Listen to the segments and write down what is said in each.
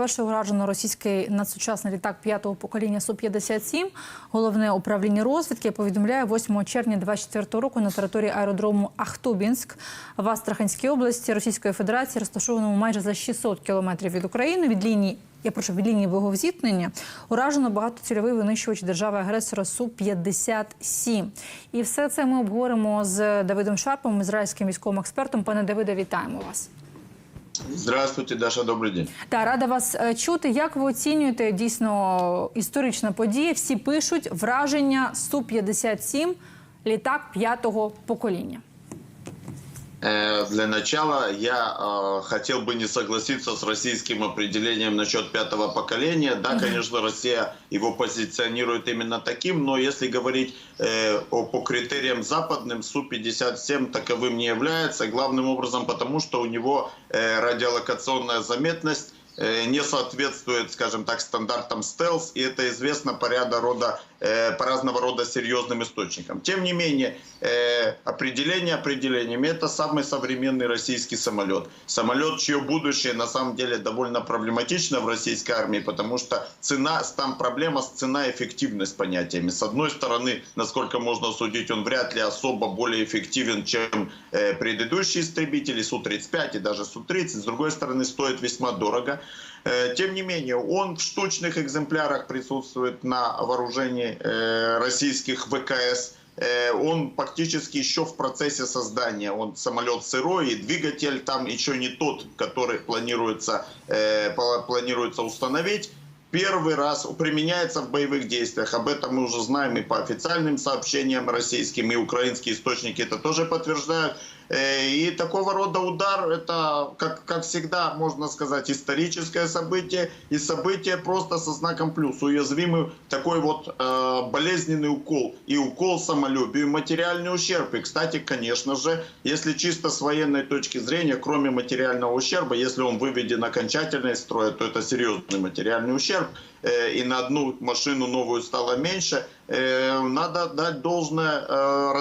вперше уражено російський надсучасний літак п'ятого покоління Су-57. Головне управління розвідки повідомляє 8 червня 2024 року на території аеродрому Ахтубінськ в Астраханській області Російської Федерації, розташованому майже за 600 кілометрів від України від лінії. Я прошу від лінії виговзіткнення уражено багатоцільовий винищувач держави-агресора Су-57. І все це ми обговоримо з Давидом Шарпом, ізраїльським військовим експертом. Пане Давиде, вітаємо вас. Здравствуйте, Даша, добрий день. Та рада вас е, чути. Як ви оцінюєте дійсно історична подія? Всі пишуть враження Су-57 літак п'ятого покоління. Э, Для начала я э, хотел бы не согласиться с российским определением насчет пятого поколения. Да, конечно, Россия его позиционирует именно таким, но если говорить э, о, по критериям западным, Су-57 таковым не является. Главным образом потому, что у него э, радиолокационная заметность не соответствует, скажем так, стандартам стелс, и это известно по ряда рода, по разного рода серьезным источникам. Тем не менее, э, определение определениями, это самый современный российский самолет. Самолет, чье будущее на самом деле довольно проблематично в российской армии, потому что цена, там проблема с цена-эффективность понятиями. С одной стороны, насколько можно судить, он вряд ли особо более эффективен, чем э, предыдущие истребители Су-35 и даже Су-30. С другой стороны, стоит весьма дорого. Э, Тем не менее, он в штучных экземплярах присутствует на вооружении э, российских ВКС. Э, Он фактически еще в процессе создания. Он самолет сырой, и двигатель там еще не тот, который планируется, э, пла- планируется установить. Первый раз применяется в боевых действиях. Об этом мы уже знаем и по официальным сообщениям российским, и украинские источники это тоже подтверждают. Э, И такого рода удар, это, как, как всегда, можно сказать, историческое событие, и событие просто со знаком плюс. Уязвимый такой вот э, болезненный укол, и укол самолюбию, и материальный ущерб. И, кстати, конечно же, если чисто с военной точки зрения, кроме материального ущерба, если он выведен окончательно из строя, то это серьезный материальный ущерб, э, и на одну машину новую стало меньше, надо дать должное э,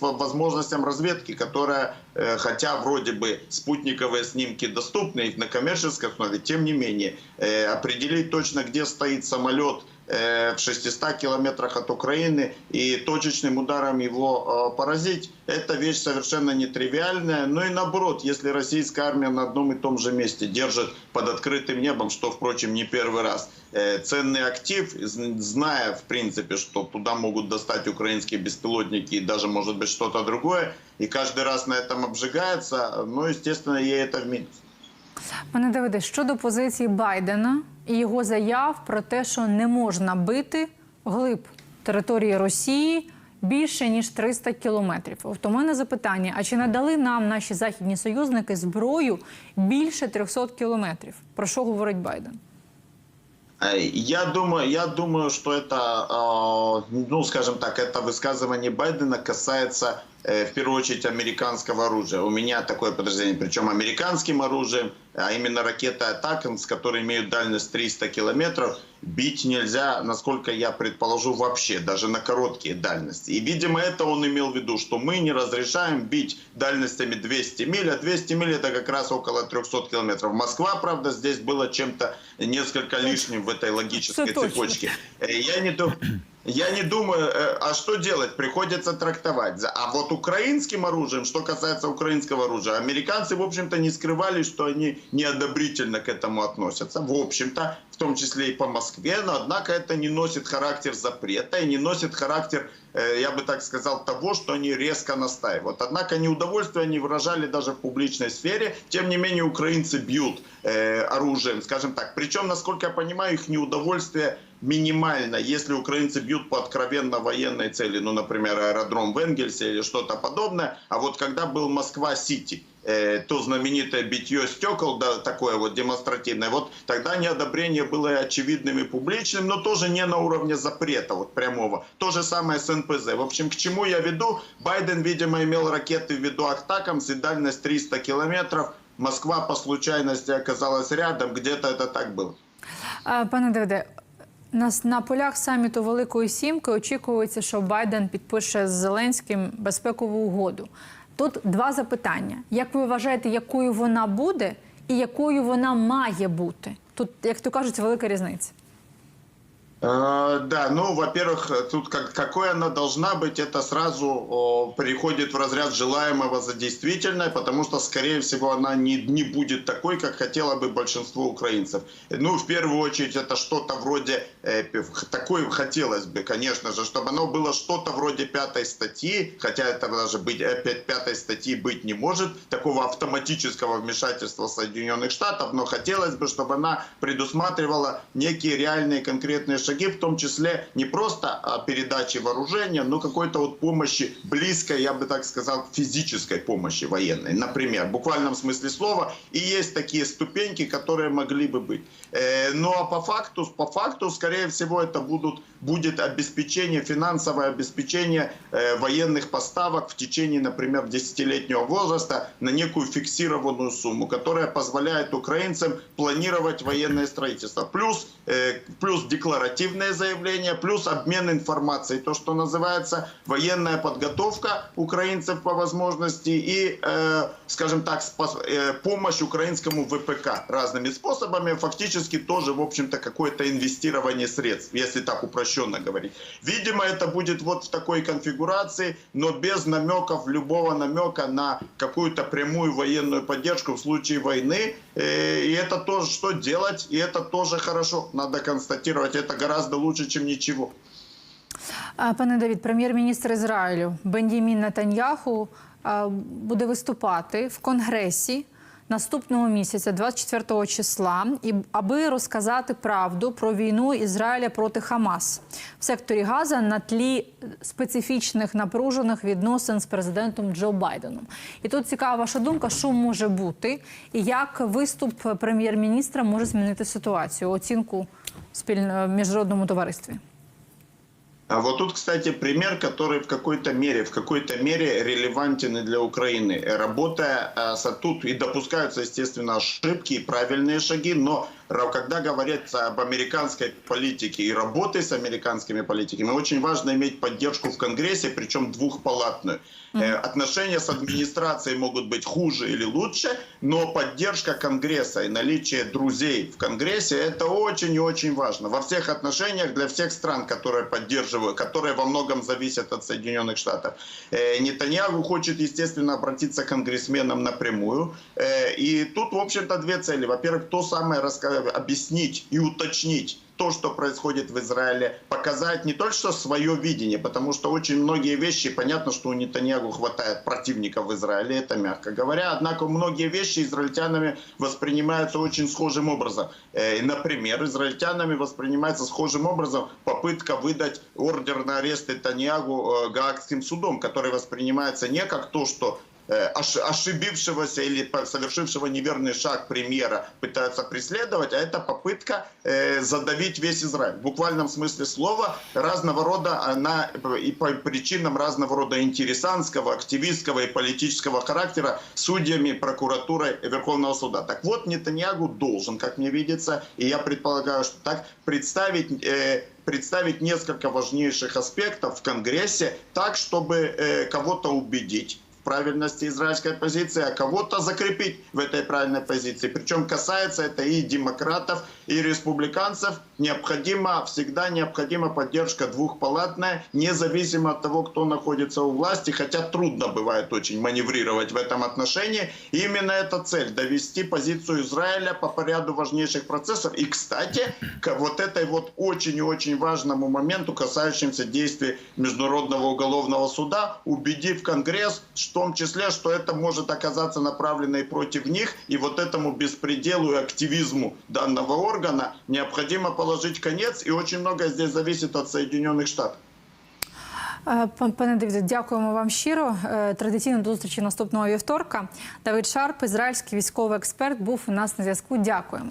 возможностям разведки, которая, э, хотя вроде бы спутниковые снимки доступны на коммерческой основе, тем не менее, э, определить точно, где стоит самолет, в 600 километрах от Украины и точечным ударом его э, поразить, это вещь совершенно нетривиальная. Ну и наоборот, если российская армия на одном и том же месте держит под открытым небом, что, впрочем, не первый раз, э, ценный актив, зная, в принципе, что туда могут достать украинские беспилотники и даже, может быть, что-то другое, и каждый раз на этом обжигается, ну, естественно, ей это в минус. Пане Давиде, щодо позиції Байдена і його заяв про те, що не можна бити глиб території Росії більше ніж 300 кілометрів. От у мене запитання: а чи надали нам наші західні союзники зброю більше 300 кілометрів? Про що говорить Байден? Э, Я думаю, я думаю, что это, э, ну, скажем так, это высказывание Байдена касается э, В первую очередь американского оружия. У меня такое подозрение, причем американским оружием, а именно ракеты «Атакамс», которые имеют дальность 300 километров, бить нельзя, насколько я предположу, вообще, даже на короткие дальности. И, видимо, это он имел в виду, что мы не разрешаем бить дальностями 200 миль, а 200 миль это как раз около 300 километров. Москва, правда, здесь было чем-то несколько лишним в этой логической цепочке. Э, Я не думаю... Я не думаю, э, а что делать? Приходится трактовать. А вот украинским оружием, что касается украинского оружия, американцы, в общем-то, не скрывали, что они неодобрительно к этому относятся. В общем-то, в том числе и по Москве, но однако это не носит характер запрета и не носит характер, э, я бы так сказал, того, что они резко настаивают. Однако неудовольствие они выражали даже в публичной сфере. Тем не менее, украинцы бьют э, оружием, скажем так. Причем, насколько я понимаю, их неудовольствие минимально, если украинцы бьют по откровенно военной цели, ну, например, аэродром в Энгельсе или что-то подобное. А вот когда был Москва-Сити, э, то знаменитое битье стекол, да, такое вот демонстративное, вот тогда неодобрение было очевидным и публичным, но тоже не на уровне запрета вот прямого. То же самое с НПЗ. В общем, к чему я веду? Байден, видимо, имел ракеты в виду Ахтакамс и дальность 300 километров. Москва по случайности оказалась рядом, где-то это так было. А, Пане Давиде, нас на полях саміту Великої Сімки очікується, що Байден підпише з Зеленським безпекову угоду. Тут два запитання: як ви вважаєте, якою вона буде, і якою вона має бути? Тут, як то кажуть, велика різниця. Э, Да, ну, во-первых, тут как, какой она должна быть, это сразу о, переходит в разряд желаемого за действительное, потому что, скорее всего, она не, не будет такой, как хотело бы большинство украинцев. Ну, в первую очередь, это что-то вроде, э, такой хотелось бы, конечно же, чтобы оно было что-то вроде пятой статьи, хотя это даже быть, опять пятой статьи быть не может, такого автоматического вмешательства Соединенных Штатов, но хотелось бы, чтобы она предусматривала некие реальные конкретные шаги, в том числе не просто а, передачи вооружения, но какой-то вот помощи близкой, я бы так сказал, физической помощи военной, например, в буквальном смысле слова. И есть такие ступеньки, которые могли бы быть. Э, Ну а по факту, по факту, скорее всего, это будут, будет обеспечение, финансовое обеспечение э, военных поставок в течение, например, десятилетнего возраста на некую фиксированную сумму, которая позволяет украинцам планировать военное строительство. Плюс, э, плюс декларативное заявление, плюс обмен информацией, то, что называется военная подготовка украинцев по возможности и, э, скажем так, помощь украинскому ВПК разными способами, фактически тоже, в общем-то, какое-то инвестирование средств, если так упрощенно говорить. Видимо, это будет вот в такой конфигурации, но без намеков, любого намека на какую-то прямую военную поддержку в случае войны. Э, И это тоже, что делать, и это тоже хорошо, надо констатировать, это гораздо лучше, чем ничего. А, Пане Давід, прем'єр-міністр Ізраїлю Бендімін Нетаньяху а, буде виступати в Конгресі Наступного місяця, 24 числа, і аби розказати правду про війну Ізраїля проти Хамас в секторі Газа на тлі специфічних напружених відносин з президентом Джо Байденом. І тут цікава ваша думка, що може бути, і як виступ прем'єр-міністра може змінити ситуацію, оцінку спільно міжнародному товаристві. А вот тут, кстати, пример, который в какой-то мере, в какой-то мере релевантен и для Украины. Работая с- тут и допускаются, естественно, ошибки и правильные шаги, но когда говорится об американской политике и работе с американскими политиками, очень важно иметь поддержку в Конгрессе, причем двухпалатную. Э, Отношения с администрацией могут быть хуже или лучше, но поддержка Конгресса и наличие друзей в Конгрессе – это очень и очень важно. Во всех отношениях для всех стран, которые поддерживают, которые во многом зависят от Соединенных Штатов. Э, Нетаньяху хочет, естественно, обратиться к конгрессменам напрямую. Э, И тут, в общем-то, две цели. Во-первых, то самое раска- объяснить и уточнить то, что происходит в Израиле, показать не только что свое видение, потому что очень многие вещи, понятно, что у Нетаньягу хватает противников в Израиле, это мягко говоря, однако многие вещи израильтянами воспринимаются очень схожим образом. Э, Например, израильтянами воспринимается схожим образом попытка выдать ордер на арест Нетаньягу э, Гаагским судом, который воспринимается не как то, что э, ошибившегося или совершившего неверный шаг премьера пытаются преследовать, а это попытка э, задавить весь Израиль. В буквальном смысле слова разного рода она и по причинам разного рода интересантского, активистского и политического характера судьями, прокуратурой Верховного суда. Так вот, Нетаньягу должен, как мне видится, и я предполагаю, что так, представить э, представить несколько важнейших аспектов в Конгрессе так, чтобы э, кого-то убедить правильности израильской позиции, а кого-то закрепить в этой правильной позиции. Причем касается это и демократов, и республиканцев. Необходимо, всегда необходима поддержка двухпалатная, независимо от того, кто находится у власти, хотя трудно бывает очень маневрировать в этом отношении. И именно эта цель – довести позицию Израиля по поряду важнейших процессов. И, кстати, к вот этой вот очень и очень важному моменту, касающемуся действий Международного уголовного суда, убедив Конгресс, в том числе, что это может оказаться направлено и против них, и вот этому беспределу и активизму данного органа необходимо положить конец, и очень многое здесь зависит от Соединенных Штатов. Е, Пане Давіде, дякуємо вам щиро. Е, Традиційно до зустрічі наступного вівторка. Давид Шарп, ізраїльський військовий експерт, був у нас на зв'язку. Дякуємо.